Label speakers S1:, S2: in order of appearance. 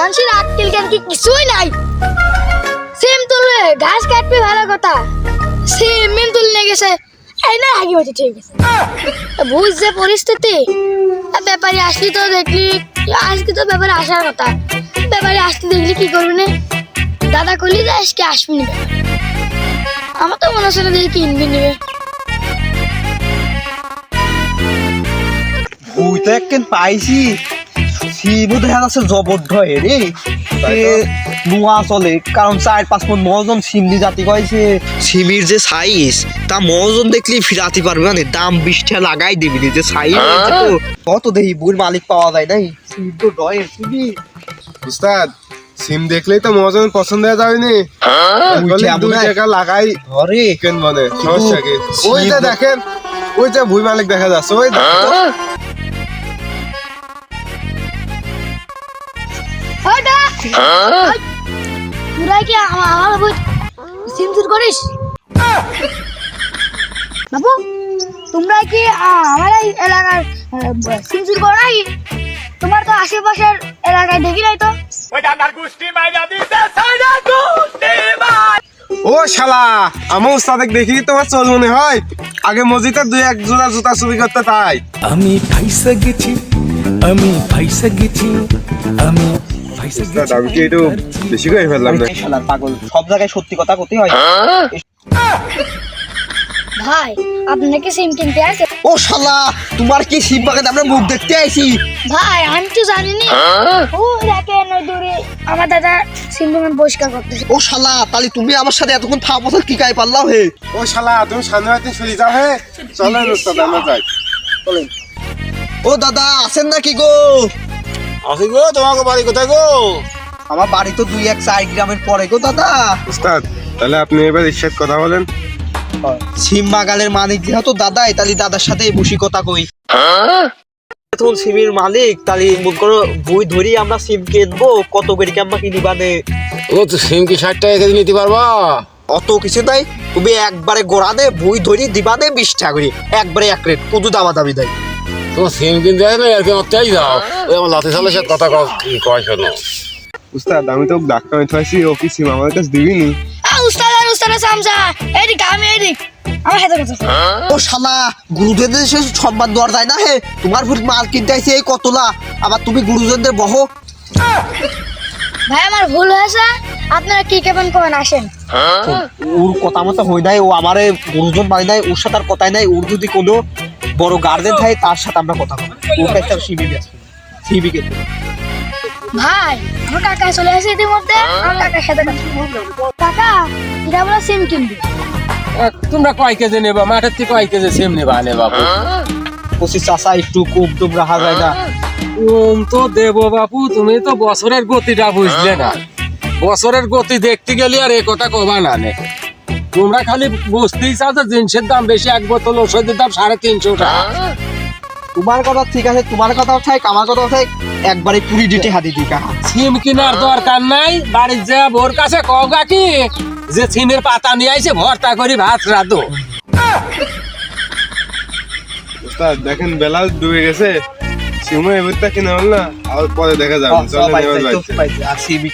S1: মানুষের আক্কেল জ্ঞান কি কিছুই নাই। সিম তুলবে ঘাস কাটবে, ভালো কথা। সিম মিন তুলনে গেছে। এই না আগে হচ্ছে ঠিক আছে। বুঝছে পরিস্থিতি। আর ব্যাপারে আসলি তো দেখলি আজকে তো ব্যাপারে আসার কথা। ব্যাপারে আসতে দেখলি কি করবি না? দাদা করলি যে আজকে আসবি না। আমার তো মনে হচ্ছে না দেখি কিনবি নেবে।
S2: ওই তো একদিন পাইছি। শিবু দেখা যাচ্ছে জবরদয় রে। এ নোয়া চলে কারণ চার পাঁচ মন মহাজন সিমনি জাতি কয়েছে সিমির যে সাইজ তা মহাজন দেখলি ফিরাতে পারবে না দাম বিশটা লাগাই দিবি যে সাইজ কত দেখি বুর মালিক পাওয়া যায় নাই। সিম তো ডয়ের সিমি।
S3: উস্তাদ সিম দেখলেই তো মহাজন পছন্দ হয়ে যাবে নি।
S2: ওই যে
S3: বলে দুই টাকা লাগাই
S2: ধরে
S3: কেন মানে? সমস্যা কি? ওই যে দেখেন ওই যে ভুই মালিক দেখা যাচ্ছে ওই
S1: তোরা কি আমার বাবু সিমসুর করিস? বাবু তোমরা কি আমার এই এলাকার সিমসুর করো নাকি? তোমার তো আশেপাশের এলাকায় দেখি নাই তো।
S3: ও শালা আমার উস্তাদ দেখি তোমার চল মনে হয়? আগে মসজিদে দুই এক জোড়া জুতা চুরি করতে তাই।
S4: আমি ফাইসা গেছি আমি ফাইসা গেছি আমি গেছি
S3: আমি কি একটু বেশি করে ফেললাম না
S2: পাগল সব জায়গায় সত্যি কথা করতে হয়।
S1: ভাই আপনাকে সিম কিনতে আছে?
S2: ও শালা তোমার কি শিব বাগানে আমরা মুখ দেখতে আইছি?
S1: ভাই আমি তো জানি না ও দেখেন ওই দূরে আমার দাদা সিম দোকান পরিষ্কার করতেছে।
S2: ও শালা তাহলে তুমি আমার সাথে এতক্ষণ থাকা বছর কি গায়ে পারলাও হে?
S3: ও শালা তুমি সামনে হাতে সরে যাও হে। চলেন উস্তাদ আমরা যাই।
S2: ও দাদা আছেন নাকি গো?
S3: আসি গো তোমাকে বাড়ি কোথায় গো?
S2: আমার বাড়ি তো দুই এক চার গ্রামের পরে গো দাদা।
S3: উস্তাদ তাহলে আপনি এবার ইচ্ছেদ কথা বলেন।
S2: সিম বাগানের মালিক যেহেতু দাদাই তাহলে দাদার সাথে বসি কথা কই। এখন সিমের মালিক তাহলে মনে করো বই ধরি আমরা সিম কিনবো কত করে কি আমরা কিনি বানে
S5: ও তো সিম কি ষাট টাকা কেজি নিতে পারবা?
S2: অত কিছু নাই তুমি একবারে গোড়া দে বই ধরি দিবা দে বিশ টাকা করে। একবারে এক রেট কত দাবা দাবি দেয়।
S5: তোমার সিম হয় না আর কি অত্যাই যাও। ওই আমার লাতি সালের সাথে কথা কি কয় শোনো।
S3: উস্তাদ আমি তো ডাক্তার হইতে ও কি সিম আমার কাছে
S1: উস্তাদ আর উস্তাদ সামসা এদিক আমি এদিক। আমার হাতে কথা
S2: ও শালা গুরুজনদের সে সম্মান দেওয়ার যায় না হে? তোমার মাল কিনতে আইছে এই কতলা। আবার তুমি গুরুজনদের বহো।
S1: ভাই আমার ভুল হয়েছে। আপনারা কি কেমন করেন আসেন।
S2: ওর কথা মতো হই নাই ও আমারে গুরুজন মানে নাই ওর সাথে আর কথাই নাই। ওর যদি কোনো বড় গার্জেন থাকে তার সাথে আমরা কথা বলব। ওর কাছে সিবি ব্যস্ত সিবি কে
S1: ভাই আমার কাকা চলে আসে ইতিমধ্যে। আমার কাকার সাথে কথা বলব। কাকা এটা আমরা সিম কিনবো।
S5: তোমরা কয় কেজি নেবা? মাঠের থেকে কয় কেজি সিম নেবা? নে বাবু
S2: পঁচিশ চাষা একটু কম টুম রাখা যায় না।
S5: ওম তো দেব বাপু তুমি তো বছরের গতিটা বুঝলে না। বছরের গতি দেখতে গেলে আর এ কথা কবা না নে। তোমরা খালি বুঝতেই চাও যে জিনিসের দাম বেশি এক বোতল ওষুধের দাম সাড়ে তিনশো টাকা।
S2: তোমার কথা ঠিক আছে তোমার কথাও ঠিক আমার কথাও ঠিক। একবারে কুড়ি ডিটে হাতি দিকা।
S5: সিম কেনার দরকার নাই বাড়ির যা ভোর কাছে কগা কি যে সিমের পাতা নিয়ে আইছে ভর্তা করি ভাত রাধো।
S3: উস্তাদ দেখেন বেলা ডুবে গেছে। সিমও এবারটা কিনা হল না আর পরে দেখা যাবে চলেন এবার বাড়িতে
S2: আর সিবি